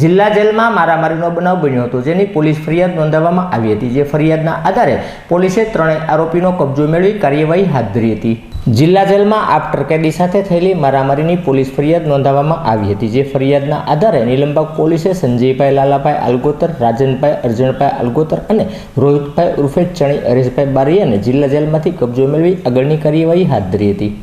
જિલ્લા જેલમાં મારામારીનો બનાવ બન્યો હતો, જેની પોલીસ ફરિયાદ નોંધાવવામાં આવી હતી. જે ફરિયાદના આધારે પોલીસે ત્રણેય આરોપીનો કબજો મેળવી કાર્યવાહી હાથ ધરી હતી. જિલ્લા જેલમાં આફ્ટર કેદી સાથે થયેલી મારામારીની પોલીસ ફરિયાદ નોંધાવવામાં આવી હતી, જે ફરિયાદના આધારે નીલમબાગ પોલીસે સંજયભાઈ લાલાભાઈ આલગોતર, રાજનભાઈ અર્જણભાઈ આલગોતર અને રોહિતભાઈ ઉર્ફે ચણી હરેશભાઈ બારીયાને જિલ્લા જેલમાંથી કબજો મેળવી આગળની કાર્યવાહી હાથ ધરી હતી.